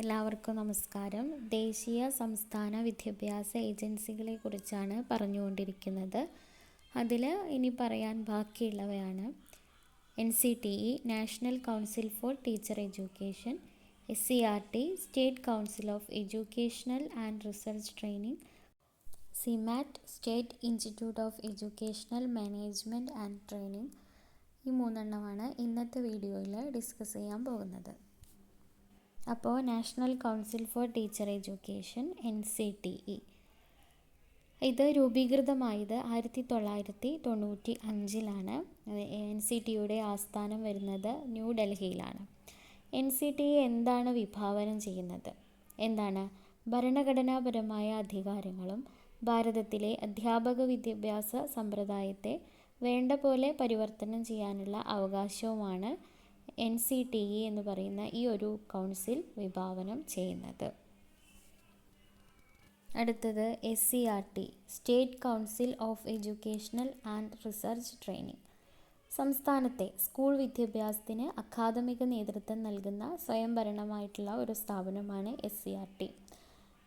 എല്ലാവർക്കും നമസ്കാരം. ദേശീയ സംസ്ഥാന വിദ്യാഭ്യാസ ഏജൻസികളെ കുറിച്ചാണ് പറഞ്ഞുകൊണ്ടിരിക്കുന്നത്. അതിൽ ഇനി പറയാൻ ബാക്കിയുള്ളവയാണ്. N C T E national council for teacher education S C R T state council of educational and research training SIEMAT state institute of educational management and training. ഈ മൂന്നെണ്ണമാണ് ഇന്നത്തെ വീഡിയോയിൽ ഡിസ്കസ് ചെയ്യാൻ പോകുന്നത്. അപ്പോൾ national council for teacher education N C T E ഇത് രൂപീകൃതമായത് ആയിരത്തി തൊള്ളായിരത്തി തൊണ്ണൂറ്റി അഞ്ചിലാണ് എൻ സി ടിയുടെ ആസ്ഥാനം വരുന്നത് ന്യൂഡൽഹിയിലാണ് എൻ സി ടി എന്താണ് വിഭാവനം ചെയ്യുന്നത്? എന്താണ് ഭരണഘടനാപരമായ അധികാരങ്ങളും ഭാരതത്തിലെ അധ്യാപക വിദ്യാഭ്യാസ സമ്പ്രദായത്തെ വേണ്ട പോലെ പരിവർത്തനം ചെയ്യാനുള്ള അവകാശവുമാണ് എൻ സി ടി ഇ എന്ന് പറയുന്ന ഈ ഒരു കൗൺസിൽ വിഭാവനം ചെയ്യുന്നത്. അടുത്തത് S C R T state council of educational and research training സംസ്ഥാനത്തെ സ്കൂൾ വിദ്യാഭ്യാസത്തിന് അക്കാദമിക നേതൃത്വം നൽകുന്ന സ്വയംഭരണമായിട്ടുള്ള ഒരു സ്ഥാപനമാണ് എസ് സി ആർ ടി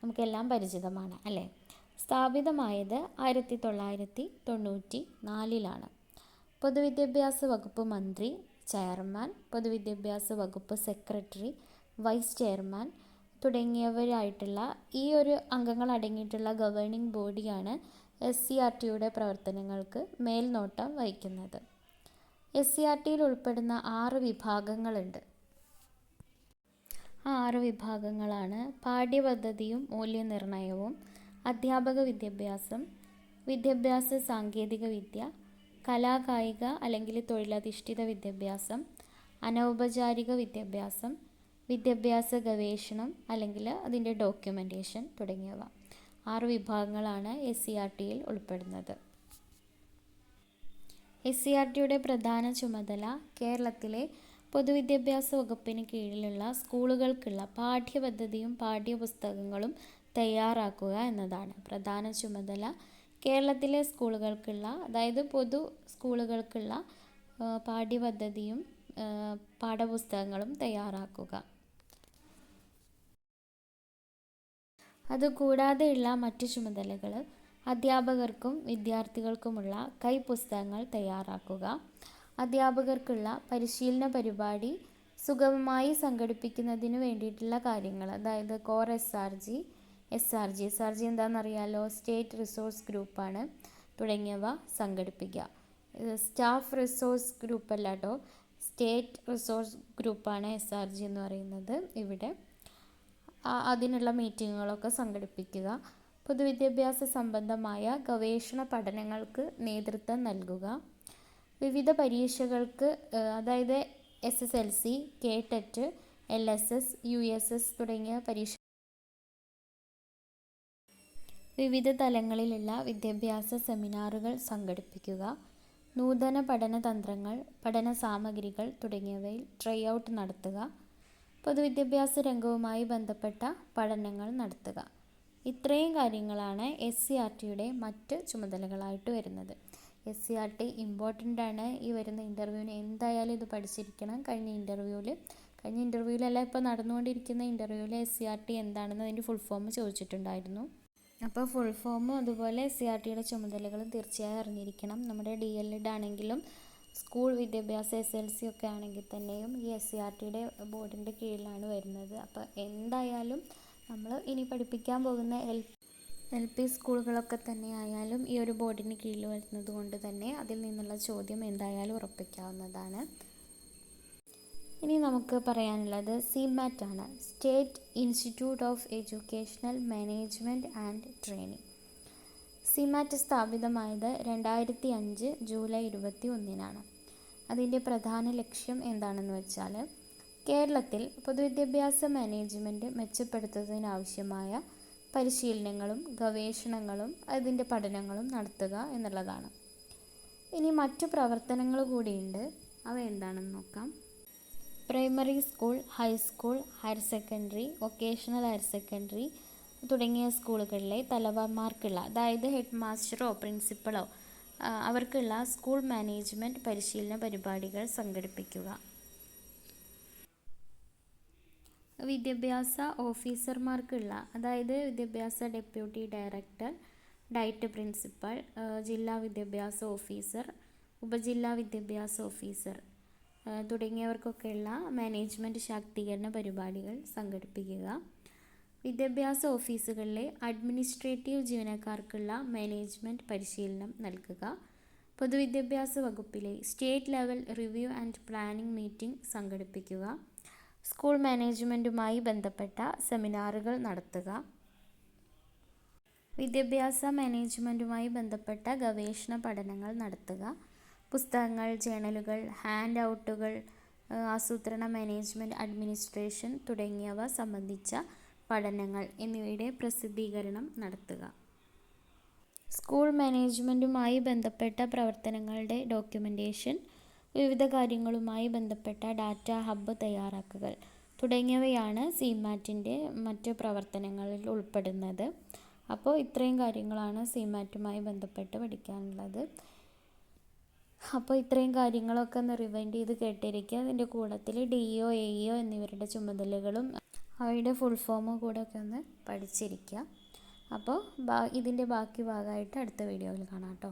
നമുക്കെല്ലാം പരിചിതമാണ് അല്ലേ? സ്ഥാപിതമായത് ആയിരത്തി തൊള്ളായിരത്തി തൊണ്ണൂറ്റി നാലിലാണ്. പൊതുവിദ്യാഭ്യാസ വകുപ്പ് മന്ത്രി ചെയർമാൻ പൊതുവിദ്യാഭ്യാസ വകുപ്പ് സെക്രട്ടറി വൈസ് ചെയർമാൻ തുടങ്ങിയവരായിട്ടുള്ള ഈ ഒരു അംഗങ്ങൾ അടങ്ങിയിട്ടുള്ള ഗവേണിംഗ് ബോഡിയാണ് എസ് സി ആർ ടിയുടെ പ്രവർത്തനങ്ങൾക്ക് മേൽനോട്ടം വഹിക്കുന്നത്. എസ് സി ആർ ടിയിൽ ഉൾപ്പെടുന്ന ആറ് വിഭാഗങ്ങളുണ്ട്. ആ ആറ് വിഭാഗങ്ങളാണ് പാഠ്യപദ്ധതിയും മൂല്യനിർണയവും അധ്യാപക വിദ്യാഭ്യാസം വിദ്യാഭ്യാസ സാങ്കേതിക വിദ്യ കലാകായിക അല്ലെങ്കിൽ തൊഴിലധിഷ്ഠിത വിദ്യാഭ്യാസം അനൗപചാരിക വിദ്യാഭ്യാസം വിദ്യാഭ്യാസ ഗവേഷണം അല്ലെങ്കിൽ അതിന്റെ ഡോക്യുമെന്റേഷൻ തുടങ്ങിയവ. ആറ് വിഭാഗങ്ങളാണ് എസ് സി ആർ ടിയിൽ ഉൾപ്പെടുന്നത്. എസ് സി ആർ ടിയുടെ പ്രധാന ചുമതല കേരളത്തിലെ പൊതുവിദ്യാഭ്യാസ വകുപ്പിന് കീഴിലുള്ള സ്കൂളുകൾക്കുള്ള പാഠ്യപദ്ധതിയും പാഠ്യപുസ്തകങ്ങളും തയ്യാറാക്കുക എന്നതാണ്. പ്രധാന ചുമതല കേരളത്തിലെ സ്കൂളുകൾക്കുള്ള അതായത് പൊതു സ്കൂളുകൾക്കുള്ള പാഠ്യപദ്ധതിയും പാഠപുസ്തകങ്ങളും തയ്യാറാക്കുക. അതുകൂടാതെയുള്ള മറ്റ് ചുമതലകൾ അധ്യാപകർക്കും വിദ്യാർത്ഥികൾക്കുമുള്ള കൈപുസ്തകങ്ങൾ തയ്യാറാക്കുക. അധ്യാപകർക്കുള്ള പരിശീലന പരിപാടി സുഗമമായി സംഘടിപ്പിക്കുന്നതിന് വേണ്ടിയിട്ടുള്ള കാര്യങ്ങൾ അതായത് core S R G S R G. S R G എന്താണെന്നറിയാലോ? State resource ഗ്രൂപ്പാണ് തുടങ്ങിയവ സംഘടിപ്പിക്കുക. സ്റ്റാഫ് റിസോഴ്സ് ഗ്രൂപ്പ് അല്ല കേട്ടോ സ്റ്റേറ്റ് റിസോഴ്സ് ഗ്രൂപ്പാണ് എസ് ആർ ജി എന്ന് പറയുന്നത് ഇവിടെ. അതിനുള്ള മീറ്റിങ്ങുകളൊക്കെ സംഘടിപ്പിക്കുക. പൊതുവിദ്യാഭ്യാസ സംബന്ധമായ ഗവേഷണ പഠനങ്ങൾക്ക് നേതൃത്വം നൽകുക. വിവിധ പരീക്ഷകൾക്ക് അതായത് S S L C K TET L S S U S S തുടങ്ങിയ പരീക്ഷ വിവിധ തലങ്ങളിലുള്ള വിദ്യാഭ്യാസ സെമിനാറുകൾ സംഘടിപ്പിക്കുക നൂതന പഠന തന്ത്രങ്ങൾ പഠന സാമഗ്രികൾ തുടങ്ങിയവയിൽ ട്രൈ ഔട്ട് നടത്തുക പൊതുവിദ്യാഭ്യാസ രംഗവുമായി ബന്ധപ്പെട്ട പഠനങ്ങൾ നടത്തുക. ഇത്രയും കാര്യങ്ങളാണ് എസ് സി ആർ ടിയുടെ മറ്റ് ചുമതലകളായിട്ട് വരുന്നത്. S C R T important ആണ്. ഈ വരുന്ന ഇന്റർവ്യൂവിന് എന്തായാലും ഇത് പഠിച്ചിരിക്കണം. കഴിഞ്ഞ ഇന്റർവ്യൂവിൽ കഴിഞ്ഞ ഇന്റർവ്യൂവിലല്ല ഇപ്പോൾ നടന്നുകൊണ്ടിരിക്കുന്ന ഇന്റർവ്യൂവിൽ എസ് സി ആർ ടി എന്താണെന്ന് അതിന്റെ ഫുൾ ഫോം ചോദിച്ചിട്ടുണ്ടായിരുന്നു. അപ്പോൾ ഫുൾ ഫോമും അതുപോലെ സി ആർ ടിയുടെ ചുമതലകളും തീർച്ചയായും അറിഞ്ഞിരിക്കണം. നമ്മുടെ ഡി എൽ എഡ് ആണെങ്കിലും സ്കൂൾ വിദ്യാഭ്യാസ എസ് എൽ സി ഒക്കെ ആണെങ്കിൽ തന്നെയും ഈ എസ് സി ആർ ടിയുടെ ബോർഡിന്റെ കീഴിലാണ് വരുന്നത്. അപ്പോൾ എന്തായാലും നമ്മൾ ഇനി പഠിപ്പിക്കാൻ പോകുന്ന എൽ എൽ പി സ്കൂളുകളൊക്കെ തന്നെ ആയാലും ഈ ഒരു ബോർഡിന് കീഴിൽ വരുന്നത് കൊണ്ട് തന്നെ അതിൽ നിന്നുള്ള ചോദ്യം എന്തായാലും ഉറപ്പിക്കാവുന്നതാണ്. ഇനി നമുക്ക് പറയാനുള്ളത് സിമാറ്റ് ആണ് state institute of educational management and training. SIEMAT സ്ഥാപിതമായത് രണ്ടായിരത്തി അഞ്ച് ജൂലൈ ഇരുപത്തി ഒന്നിനാണ് അതിന്റെ പ്രധാന ലക്ഷ്യം എന്താണെന്ന് വെച്ചാൽ കേരളത്തിൽ പൊതുവിദ്യാഭ്യാസ മാനേജ്മെന്റ് മെച്ചപ്പെടുത്തുന്നതിനാവശ്യമായ പരിശീലനങ്ങളും ഗവേഷണങ്ങളും അതിന്റെ പഠനങ്ങളും നടത്തുക എന്നുള്ളതാണ്. ഇനി മറ്റു പ്രവർത്തനങ്ങൾ കൂടിയുണ്ട്. അവ എന്താണെന്ന് നോക്കാം. Primary school high school higher secondary vocational higher secondary തുടങ്ങിയ സ്കൂളുകളിലെ തലവന്മാർക്കുള്ള അതായത് ഹെഡ് മാസ്റ്ററോ പ്രിൻസിപ്പളോ അവർക്കുള്ള സ്കൂൾ മാനേജ്മെന്റ് പരിശീലന പരിപാടികൾ സംഘടിപ്പിക്കുക. വിദ്യാഭ്യാസ ഓഫീസർമാർക്കുള്ള അതായത് വിദ്യാഭ്യാസ ഡെപ്യൂട്ടി ഡയറക്ടർ ഡയറ്റ് പ്രിൻസിപ്പൽ ജില്ലാ വിദ്യാഭ്യാസ ഓഫീസർ ഉപജില്ലാ വിദ്യാഭ്യാസ ഓഫീസർ. തുടങ്ങിയവർക്കൊക്കെയുള്ള മാനേജ്മെന്റ് ശാക്തീകരണ പരിപാടികൾ സംഘടിപ്പിക്കുക. വിദ്യാഭ്യാസ ഓഫീസുകളിലെ അഡ്മിനിസ്ട്രേറ്റീവ് ജീവനക്കാർക്കുള്ള മാനേജ്മെന്റ് പരിശീലനം നൽകുക. പൊതുവിദ്യാഭ്യാസ വകുപ്പിലെ state level review and planning meeting സംഘടിപ്പിക്കുക. സ്കൂൾ മാനേജ്മെന്റുമായി ബന്ധപ്പെട്ട സെമിനാറുകൾ നടത്തുക. വിദ്യാഭ്യാസ മാനേജ്മെന്റുമായി ബന്ധപ്പെട്ട ഗവേഷണ പഠനങ്ങൾ നടത്തുക. പുസ്തകങ്ങൾ ജേണലുകൾ ഹാൻഡ് ഔട്ടുകൾ ആസൂത്രണ മാനേജ്മെന്റ് അഡ്മിനിസ്ട്രേഷൻ തുടങ്ങിയവ സംബന്ധിച്ച പഠനങ്ങൾ എന്നിവയുടെ പ്രസിദ്ധീകരണം നടത്തുക. സ്കൂൾ മാനേജ്മെന്റുമായി ബന്ധപ്പെട്ട പ്രവർത്തനങ്ങളുടെ ഡോക്യുമെന്റേഷൻ വിവിധ കാര്യങ്ങളുമായി ബന്ധപ്പെട്ട ഡാറ്റ ഹബ്ബ് തയ്യാറാക്കുകൾ തുടങ്ങിയവയാണ് സിമാറ്റിന്റെ മറ്റ് പ്രവർത്തനങ്ങളിൽ ഉൾപ്പെടുന്നത്. അപ്പോൾ ഇത്രയും കാര്യങ്ങളാണ് സിമാറ്റുമായി ബന്ധപ്പെട്ട് പഠിക്കാനുള്ളത്. അപ്പോൾ ഇത്രയും കാര്യങ്ങളൊക്കെ ഒന്ന് റിവൈൻഡ് ചെയ്ത് കേട്ടിരിക്കുക. അതിന്റെ കൂടത്തിൽ ഡി ഒ എ ഒ എന്നിവരുടെ ചുമതലകളും അവയുടെ ഫുൾ ഫോമും കൂടെ ഒക്കെ ഒന്ന് പഠിച്ചിരിക്കുക. അപ്പോൾ ഇതിന്റെ ബാക്കി ഭാഗമായിട്ട് അടുത്ത വീഡിയോയിൽ കാണാം കേട്ടോ.